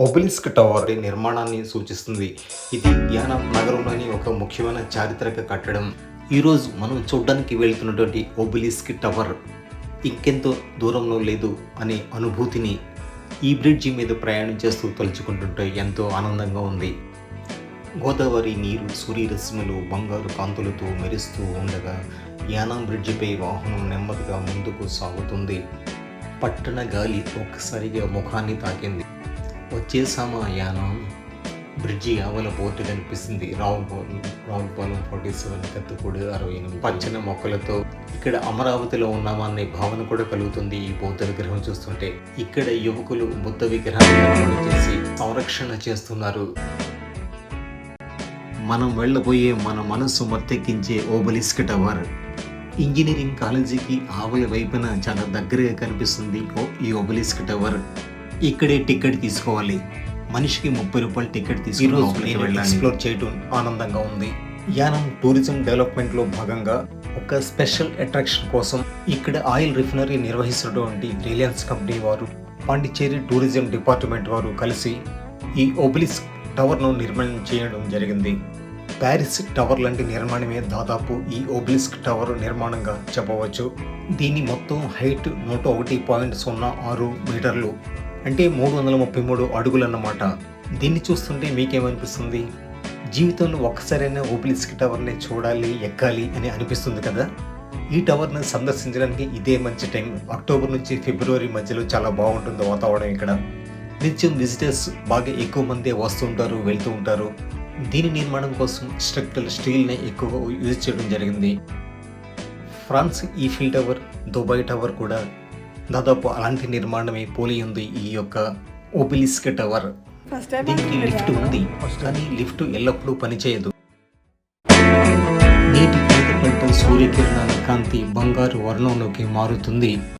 Obelisk tower నిర్మాణాన్ని సూచిస్తుంది. ఇది యానా నగరంలోని ఒక ముఖ్యమైన చారిత్రక కట్టడం. ఈరోజు మనం చూడడానికి వెళ్తున్నటువంటి ఒబెలిస్క్ టవర్ ఇంకెంతో దూరంలో లేదు అనే అనుభూతిని ఈ బ్రిడ్జి మీద ప్రయాణం చేస్తూ తలుచుకుంటుంటే ఎంతో ఆనందంగా ఉంది. గోదావరి నీరు సూర్యరశ్మిలు బంగారు కాంతులతో మెరుస్తూ ఉండగా యానాం బ్రిడ్జిపై వాహనం నెమ్మదిగా ముందుకు సాగుతుంది. పట్టణ గాలి ఒక్కసారిగా ముఖాన్ని తాకింది. వచ్చేసామా యానం బ్రిడ్జి ఆవల బోర్డు కనిపిస్తుంది. రావులపాలెం రావులపాలెం ఫార్టీ సెవెన్ కత్తుకూడు అరవై ఎనిమిది. పచ్చని మొక్కలతో ఇక్కడ అమరావతిలో ఉన్నామా అనే భావన కూడా కలుగుతుంది ఈ బౌద్ధ విగ్రహం చూస్తుంటే. ఇక్కడ యువకులు బుద్ధ విగ్రహాన్ని చేసి సంరక్షణ చేస్తున్నారు. మనం వెళ్ళబోయే మన మనస్సు మత్తెక్కించే ఓబలిస్క్ టవర్. ఇంజనీరింగ్ కాలేజీకి ఆవల వైపున చాలా దగ్గరగా కనిపిస్తుంది ఓ ఈ ఓబలిస్క్ టవర్. ఇక్కడే టికెట్ తీసుకోవాలి. మనిషికి ముప్పై రూపాయలు టికెట్ తీసుకుని ఎక్స్ప్లోర్ చేయడం ఆనందంగా ఉంది. యానం టూరిజం డెవలప్మెంట్లో భాగంగా ఒక స్పెషల్ అట్రాక్షన్ కోసం ఇక్కడ ఆయిల్ రిఫైనరీ నిర్వహిస్తున్నటువంటి రిలయన్స్ కంపెనీ వారు పాండిచ్చేరి టూరిజం డిపార్ట్మెంట్ వారు కలిసి ఈ ఓబలిస్క్ టవర్ను నిర్మాణం చేయడం జరిగింది. ప్యారిస్ టవర్ లాంటి నిర్మాణమే దాదాపు ఈ ఓబ్లిస్క్ టవర్ నిర్మాణంగా చెప్పవచ్చు. దీని మొత్తం హైట్ నూట ఒకటి పాయింట్ సున్నా ఆరు మీటర్లు. అంటే మూడు వందల ముప్పై మూడు అడుగులు అన్నమాట దీన్ని చూస్తుంటే మీకేమనిపిస్తుంది? జీవితంలో ఒక్కసారైనా ఓబ్లిస్క్ టవర్ని చూడాలి ఎక్కాలి అని అనిపిస్తుంది కదా? ఈ టవర్ను సందర్శించడానికి ఇదే మంచి టైం. అక్టోబర్ నుంచి ఫిబ్రవరి మధ్యలో చాలా బాగుంటుంది వాతావరణం ఇక్కడ. నిత్యం విజిటర్స్ బాగా ఎక్కువ మందే వస్తుంటారు వెళ్తూ ఉంటారు. దీని నిర్మాణం కోసం స్ట్రక్చర్ స్టీల్ని ఎక్కువగా యూజ్ చేయడం జరిగింది. France Eiffel tower Dubai tower కూడా దాదాపు అలాంటి నిర్మాణమే పోలి ఉంది. ఈ యొక్క ఓబిలిస్క్ టవర్ ఫస్ట్ టైం దీనికి లిఫ్ట్ ఉంది. కానీ లిఫ్ట్ ఎల్లప్పుడూ పనిచేయదు. నీటి మీద పడ్డ సూర్యకిరణాల కాంతి బంగారు వర్ణంలోకి మారుతుంది.